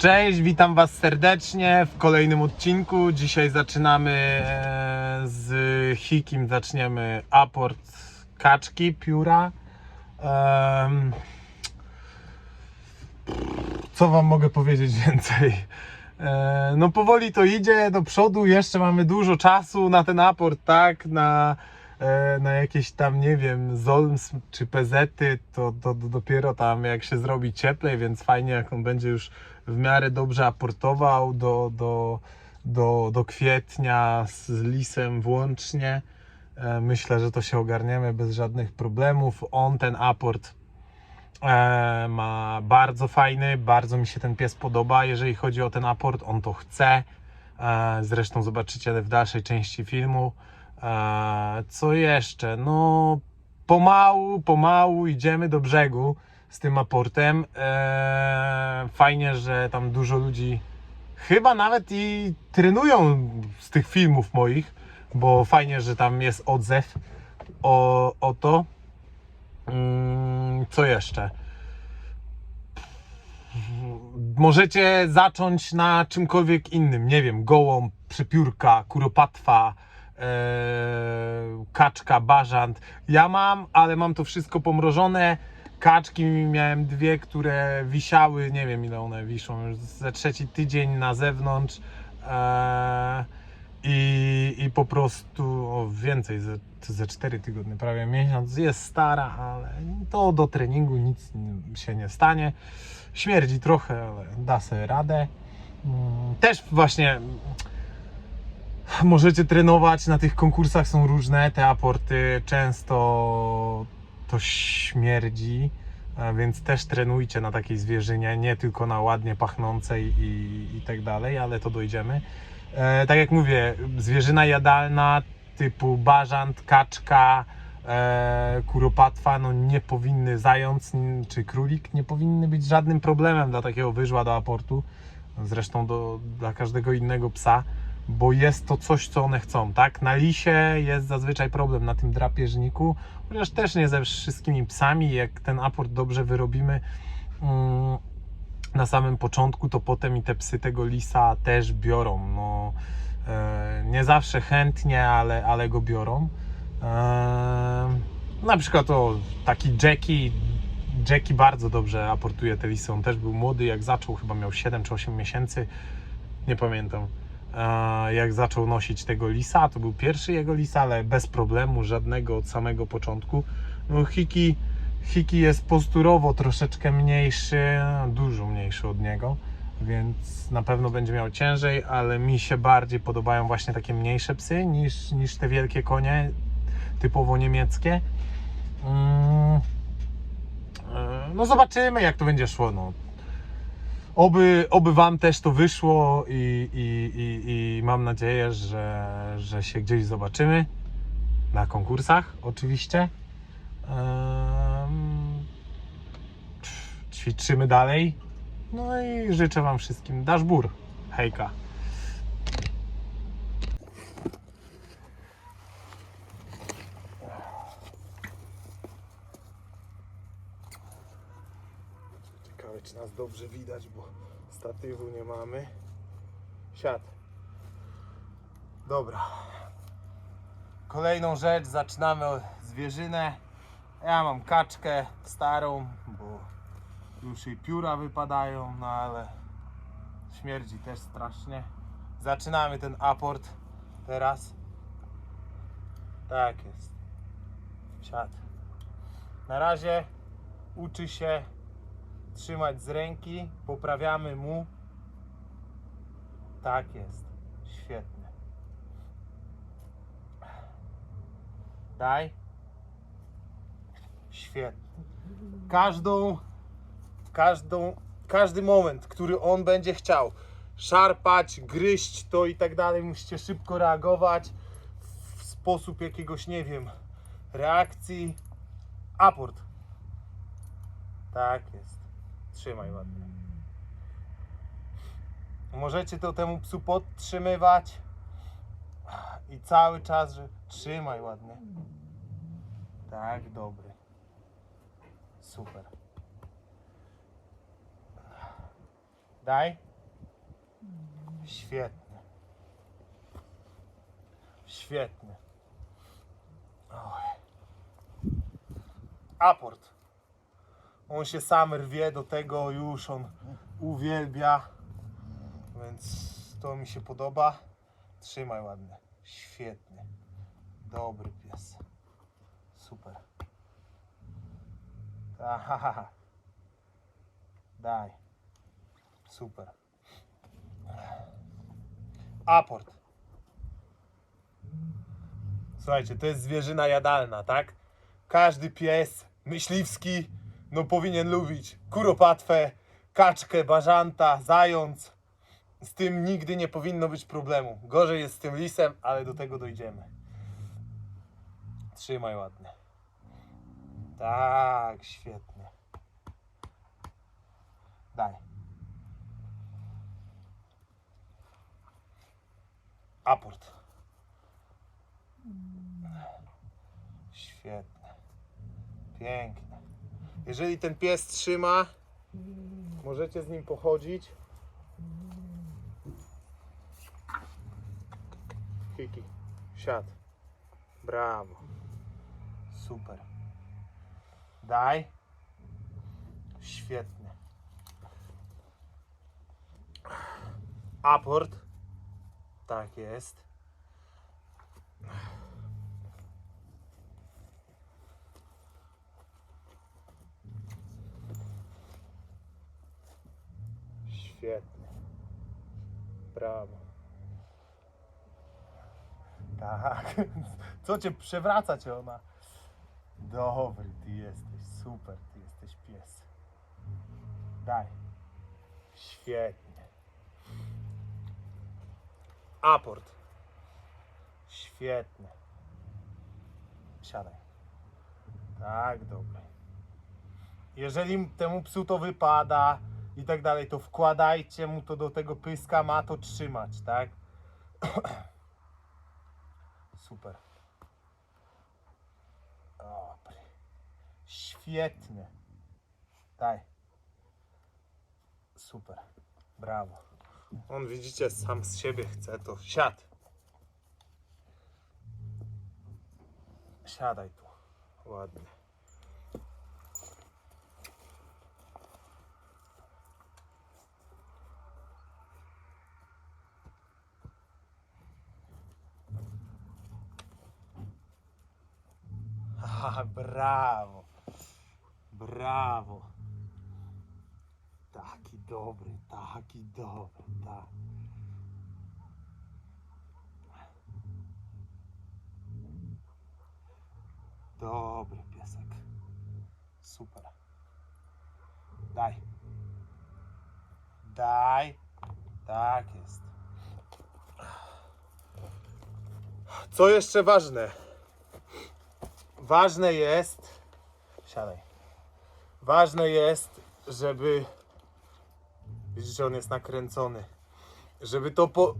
Cześć, witam Was serdecznie w kolejnym odcinku. Dzisiaj zaczynamy e, z Hikim, zaczniemy aport kaczki, pióra. Co Wam mogę powiedzieć więcej? E, no powoli to idzie do przodu, jeszcze mamy dużo czasu na ten aport, tak? Na, na jakieś tam, nie wiem, ZOLMS czy PZ-y, to, to, to dopiero tam jak się zrobi cieplej, więc fajnie jak on będzie już w miarę dobrze aportował do, do, do, do kwietnia z lisem włącznie. E, Myślę, że to się ogarniemy bez żadnych problemów. On ten aport e, ma bardzo fajny, bardzo mi się ten pies podoba. Jeżeli chodzi o ten aport, on to chce. E, Zresztą zobaczycie w dalszej części filmu. Co jeszcze? No, pomału, pomału idziemy do brzegu z tym aportem. E, Fajnie, że tam dużo ludzi chyba nawet i trenują z tych filmów moich, bo fajnie, że tam jest odzew o, o to. Mm, Co jeszcze? Możecie zacząć na czymkolwiek innym, nie wiem, gołąb, przepiórka, kuropatwa, kaczka, bażant. Ja mam, ale mam to wszystko pomrożone. Kaczki miałem dwie, które wisiały, nie wiem ile one wiszą, już ze trzeci tydzień na zewnątrz. E, i, I po prostu o, więcej, ze, ze 4 tygodnie, prawie miesiąc. Jest stara, ale to do treningu nic się nie stanie. Śmierdzi trochę, ale da sobie radę. Mm, Też właśnie możecie trenować, na tych konkursach są różne te aporty, często to śmierdzi, a więc też trenujcie na takiej zwierzynie, nie tylko na ładnie pachnącej i, i tak dalej, ale to dojdziemy. E, tak jak mówię, zwierzyna jadalna typu bażant, kaczka, e, kuropatwa, no nie powinny, zając czy królik nie powinny być żadnym problemem dla takiego wyżła do aportu. Zresztą do, dla każdego innego psa, bo jest to coś, co one chcą, tak? Na lisie jest zazwyczaj problem na tym drapieżniku, chociaż też nie ze wszystkimi psami, jak ten aport dobrze wyrobimy, mm, na samym początku, to potem i te psy tego lisa też biorą. No, e, nie zawsze chętnie, ale, ale go biorą. E, na przykład o taki Jackie. Jackie bardzo dobrze aportuje te lisy. On też był młody, jak zaczął, chyba miał 7 czy 8 miesięcy. Nie pamiętam. Jak zaczął nosić tego lisa, to był pierwszy jego lis, ale bez problemu, żadnego od samego początku. No, Hiki Hiki jest posturowo troszeczkę mniejszy, dużo mniejszy od niego, więc na pewno będzie miał ciężej, ale mi się bardziej podobają właśnie takie mniejsze psy niż, niż te wielkie konie, typowo niemieckie. Mm, e, No zobaczymy jak to będzie szło. No. Oby, oby Wam też to wyszło i, i, i, i mam nadzieję, że, że się gdzieś zobaczymy na konkursach oczywiście. Ćwiczymy dalej. No i życzę Wam wszystkim daszbur. Hejka. Ciekawe, czy nas dobrze widać, bo statywu nie mamy. Siad. Dobra. Kolejną rzecz, zaczynamy od zwierzynę. Ja mam kaczkę starą, bo już jej pióra wypadają, no ale śmierdzi też strasznie. Zaczynamy ten aport teraz. Tak jest. Siad. Na razie uczy się trzymać z ręki, poprawiamy mu. Tak jest. Świetnie. Daj. Świetnie. Każdą, każdą, każdy moment, który on będzie chciał szarpać, gryźć to i tak dalej, musicie szybko reagować w sposób jakiegoś, nie wiem, reakcji. Aport. Tak jest. Trzymaj ładnie. Możecie to temu psu podtrzymywać i cały czas, że trzymaj ładnie. Tak, dobry. Super. Daj. Świetnie. Świetnie. Oj. Aport. On się sam rwie do tego już, on uwielbia. Więc to mi się podoba. Trzymaj ładnie. Świetnie. Dobry pies. Super. Aha. Daj. Super. Aport. Słuchajcie, to jest zwierzyna jadalna, tak? Każdy pies myśliwski no powinien lubić kuropatwę, kaczkę, bażanta, zając. Z tym nigdy nie powinno być problemu. Gorzej jest z tym lisem, ale do tego dojdziemy. Trzymaj ładnie. Tak, świetnie. Daj. Aport. Świetnie. Pięknie. Jeżeli ten pies trzyma, możecie z nim pochodzić. Kiki, siad. Brawo. Super. Daj. Świetnie. Aport. Tak jest. Świetnie. Brawo. Tak. Co cię przewraca cię ona? Dobry ty jesteś, super ty jesteś pies. Daj. Świetnie. Aport. Świetnie. Siadaj. Tak, dobry. Jeżeli temu psu to wypada i tak dalej, to wkładajcie mu to do tego pyska, ma to trzymać, tak? Super. Dobry. Świetnie. Daj. Super. Brawo. On widzicie, sam z siebie chce, to siad. Siadaj tu. Ładnie. Brawo. Brawo. Taki dobry, taki dobry, tak. Dobry piesek. Super. Daj. Daj. Tak jest. Co jeszcze ważne? Ważne jest. Siadaj. Ważne jest, żeby. Widzicie, on jest nakręcony. Żeby to po...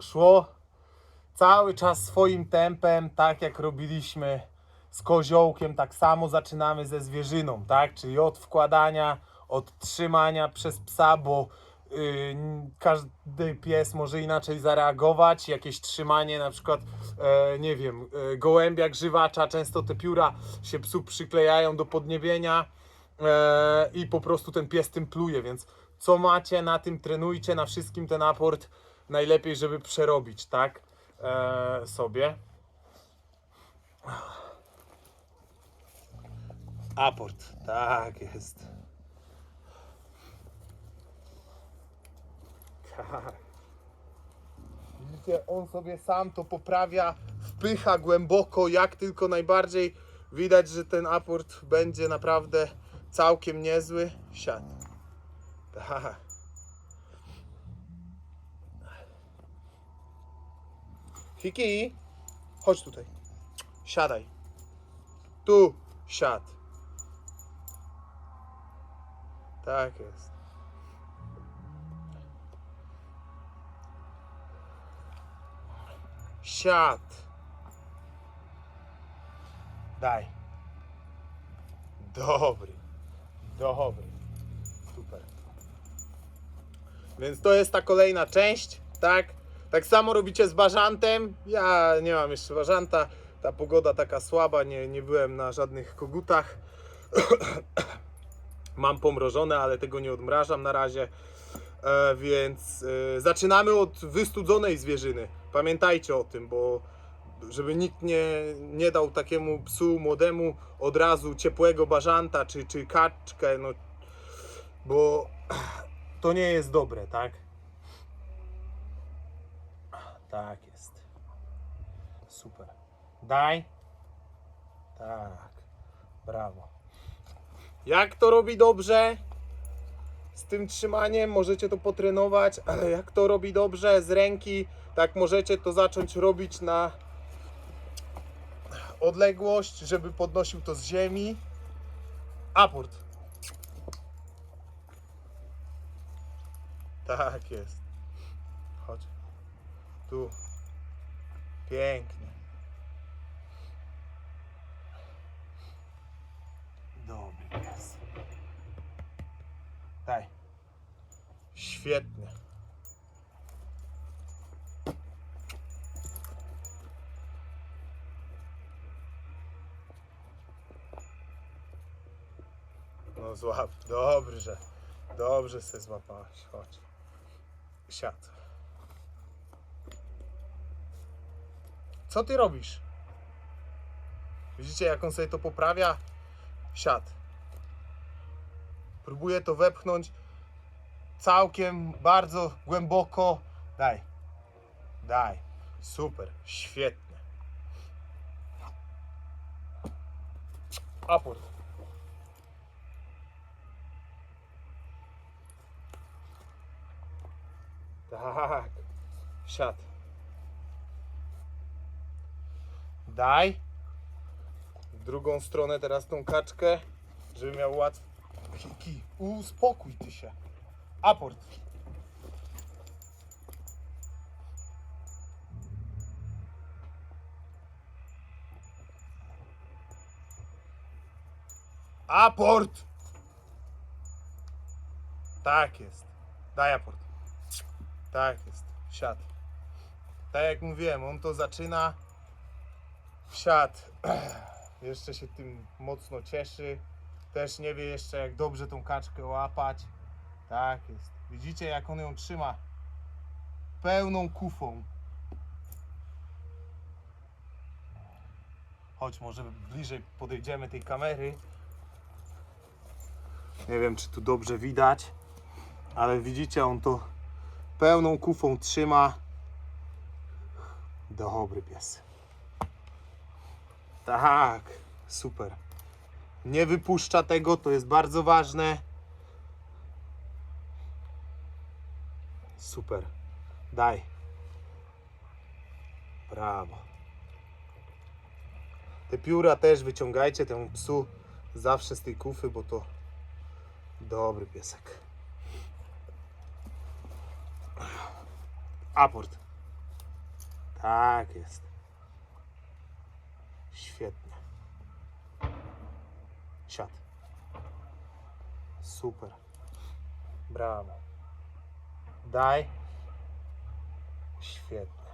szło cały czas swoim tempem, tak jak robiliśmy z koziołkiem, tak samo zaczynamy ze zwierzyną, tak? Czyli od wkładania, od trzymania przez psa, bo każdy pies może inaczej zareagować. Jakieś trzymanie, na przykład, e, nie wiem, e, gołębia grzywacza, często te pióra się psu przyklejają do podniebienia e, i po prostu ten pies tym pluje, więc co macie, na tym trenujcie, na wszystkim ten aport najlepiej, żeby przerobić, tak? Sobie. Aport, tak jest. Tak. Widzicie, on sobie sam to poprawia, wpycha głęboko, jak tylko najbardziej. Widać, że ten aport będzie naprawdę całkiem niezły. Siad. Tak. Hiki, chodź tutaj. Siadaj. Tu, siad. Tak jest. Siad. Daj. Dobry. Dobry. Super. Więc to jest ta kolejna część, tak? Tak samo robicie z bażantem. Ja nie mam jeszcze bażanta. Ta pogoda taka słaba, nie, nie byłem na żadnych kogutach. mam pomrożone, ale tego nie odmrażam na razie. E, więc e, zaczynamy od wystudzonej zwierzyny. Pamiętajcie o tym, bo żeby nikt nie, nie dał takiemu psu młodemu od razu ciepłego bażanta czy, czy kaczkę, no bo to nie jest dobre, tak? Tak jest. Super. Daj. Tak. Brawo. Jak to robi dobrze? Z tym trzymaniem możecie to potrenować, ale jak to robi dobrze z ręki, tak możecie to zacząć robić na odległość, żeby podnosił to z ziemi. Aport. Tak jest. Chodź. Tu. Pięknie. Dobry. Daj. Świetnie. No złap. Dobrze. Dobrze se złapałeś. Chodź. Siad. Co ty robisz? Widzicie jak on sobie to poprawia? Siad. Próbuję to wepchnąć całkiem bardzo głęboko. Daj. Daj. Super. Świetnie. Aport. Tak. Siad. Daj. W drugą stronę teraz tą kaczkę, żeby miał łatwo. Kiki, uspokój ty się. Aport. Aport! Tak jest. Daj aport. Tak jest. Siad. Tak jak mówiłem, on to zaczyna. Siad. Jeszcze się tym mocno cieszy. Też nie wie jeszcze jak dobrze tą kaczkę łapać. Tak jest. Widzicie jak on ją trzyma? Pełną kufą. Chodź, może bliżej podejdziemy tej kamery. Nie wiem, czy tu dobrze widać, ale widzicie, on to pełną kufą trzyma. Dobry pies. Tak, super. Nie wypuszcza tego, to jest bardzo ważne. Super. Daj. Brawo. Te pióra też wyciągajcie temu psu zawsze z tej kufy, bo to dobry piesek. Aport. Tak jest. Świetnie. Siad. Super. Brawo. Daj. Świetnie.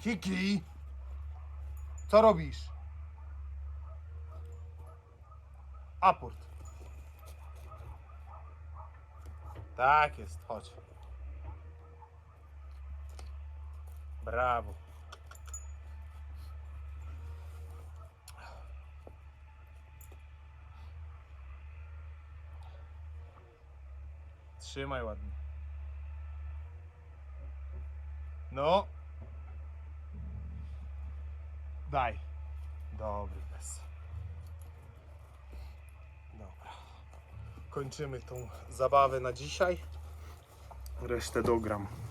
Kiki, co robisz? Aport. Tak jest, chodź. Brawo. Trzymaj ładnie. No. Daj. Dobry pies. Dobra. Kończymy tą zabawę na dzisiaj. Resztę dogram